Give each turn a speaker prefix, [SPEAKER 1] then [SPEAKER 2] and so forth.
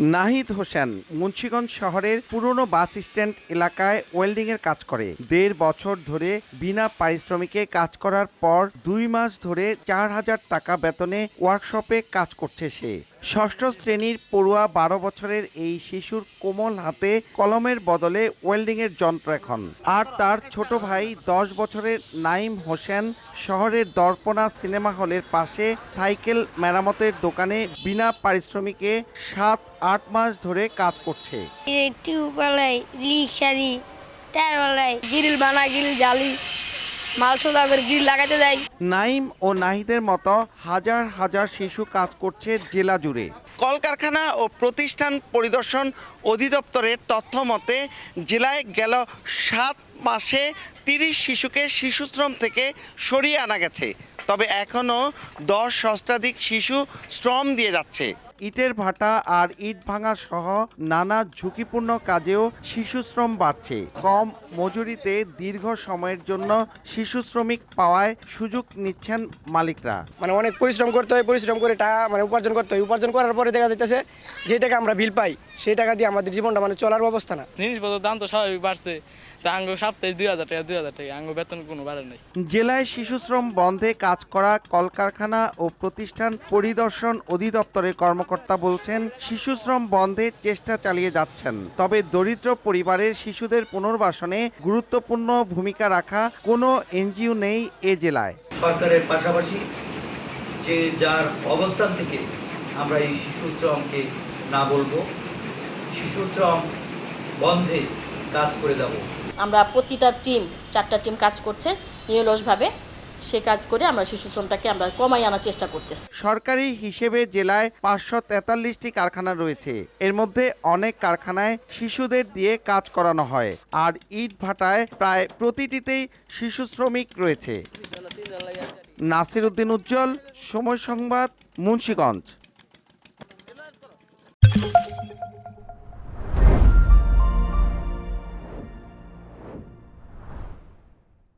[SPEAKER 1] নাহিদ হোসেন মুন্সীগঞ্জ শহরের পুরনো bus stand এলাকায় ওয়েল্ডিং এর কাজ করে। দেড় বছর ধরে বিনা পারিশ্রমিকে কাজ করার পর দুই মাস ধরে চার হাজার টাকা বেতনে ওয়ার্কশপে কাজ করছে সে। ষষ্ঠ শ্রেণির পড়ুয়া বারো বছরের এই শিশুর কোমল হাতে কলমের বদলে ওয়েল্ডিং এর যন্ত্র এখন। আর তার ছোট ভাই দশ বছরের নাইম হোসেন শহরের দর্পণা সিনেমা হলের পাশে সাইকেল মেরামতের দোকানে বিনা পারিশ্রমিকে সাত, আট মাস ধরে কাজ করছে।
[SPEAKER 2] টিউবওয়েলাই রিক্সারি টায়ারওয়ালাই গ্রিল বানায় গ্রিল জালি মাল সোদা করে গ্রিল লাগাতে যাই
[SPEAKER 1] নাইম ও নাহিদের মতো হাজার হাজার শিশু কাজ করছে জেলা জুড়ে। কলকারখানা ও প্রতিষ্ঠান পরিদর্শন অধিদপ্তরের তথ্য মতে জেলায় গেল সাত মাসে তিরিশ শিশুকে শিশুশ্রম থেকে সরিয়ে আনা গেছে। তবে এখনও দশ সহস্রাধিক শিশু শ্রম দিয়ে যাচ্ছে। ইটের ভাটা আর ইট ভাঙা সহ নানা ঝুঁকিপূর্ণ কাজেও শিশু শ্রম বাড়ছে। কম মজুরিতে দীর্ঘ সময়ের জন্য শিশু শ্রমিক পাওয়ায় সুযোগ নিচ্ছেন মালিকরা।
[SPEAKER 3] মানে অনেক পরিশ্রম করতে হয় পরিশ্রম করে টাকা মানে উপার্জন করতে হয়। উপার্জন করার পরে দেখা যাইতেছে যে টাকা আমরা বিল পাই সেই টাকা দিয়ে আমাদের জীবনটা মানে চলার ব্যবস্থা না।
[SPEAKER 4] জিনিসপত্রের দাম তো স্বাভাবিক বাড়ছে। তা আঙ্গ সপ্তাহে দুই হাজার টাকা দুই হাজার টাকা আঙ্গ বেতন কোনো বাড়ে নাই।
[SPEAKER 1] জেলায় শিশুশ্রম বন্ধে কাজ করা কলকারখানা ও প্রতিষ্ঠান পরিদর্শন অধিদপ্তরের কর্মকর্তা বলছেন শিশুশ্রম বন্ধে চেষ্টা চালিয়ে যাচ্ছেন। তবে দরিদ্র পরিবারের শিশুদের পুনর্বাসনে গুরুত্বপূর্ণ ভূমিকা রাখা কোনো এনজিও নেই এ জেলায়।
[SPEAKER 5] সরকারের পাশাপাশি যে যার অবস্থান থেকে আমরা এই শিশু শ্রমকে না বলব শিশু শ্রম বন্ধে কাজ করে যাব।
[SPEAKER 6] আমরা প্রতিটা টিম চারটা টিম কাজ করছে নিরলসভাবে। সে কাজ করে আমরা শিশু শ্রমটাকে আমরা কমাই আনার চেষ্টা করতেছি।
[SPEAKER 1] সরকারি হিসেবে জেলায় পাঁচশো তেতাল্লিশটি কারখানা রয়েছে। এর মধ্যে অনেক কারখানায় শিশুদের দিয়ে কাজ করানো হয়। আর ইট ভাটায় প্রায় প্রতিটিতেই শিশু শ্রমিক রয়েছে। নাসির উদ্দিন উজ্জ্বল, সময় সংবাদ, মুন্সীগঞ্জ।